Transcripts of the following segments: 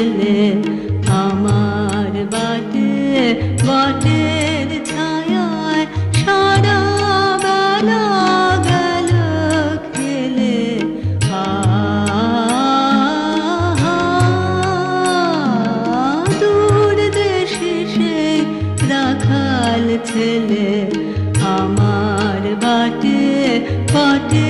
এলে আমার বাটে বাটের ছায়ায় খেলে। রাখাল ছেলে আমার বাটে বাটে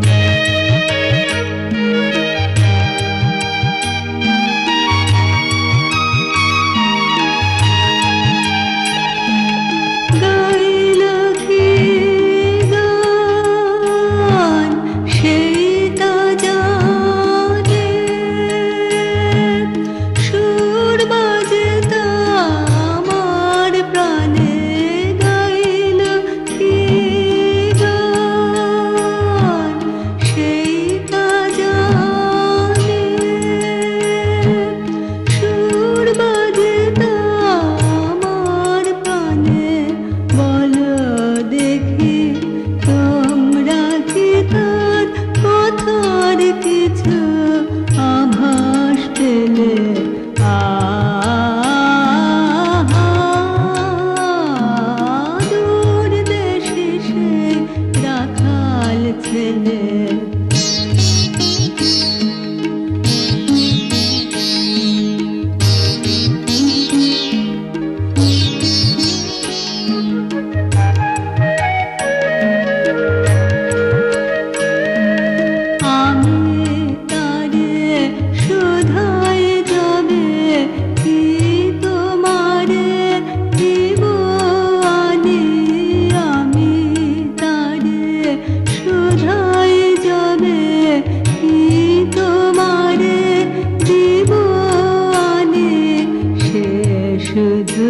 শুধু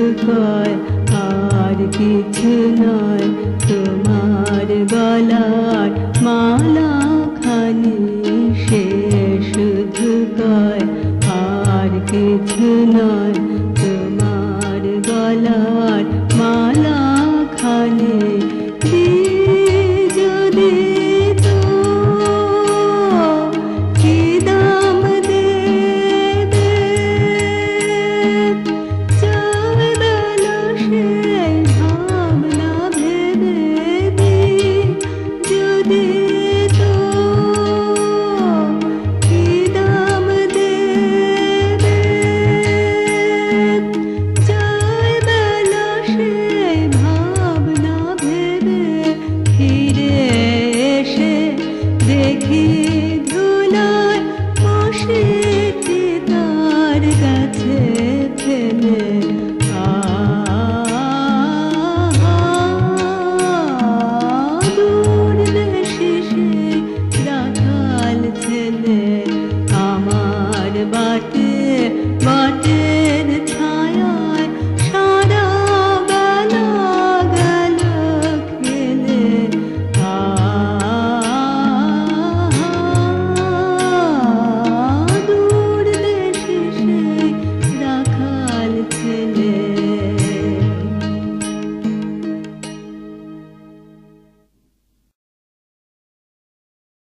আর কিছু নয়। তোমার গলার মালা খানি সে শুধু কয় আর কিছু নয়।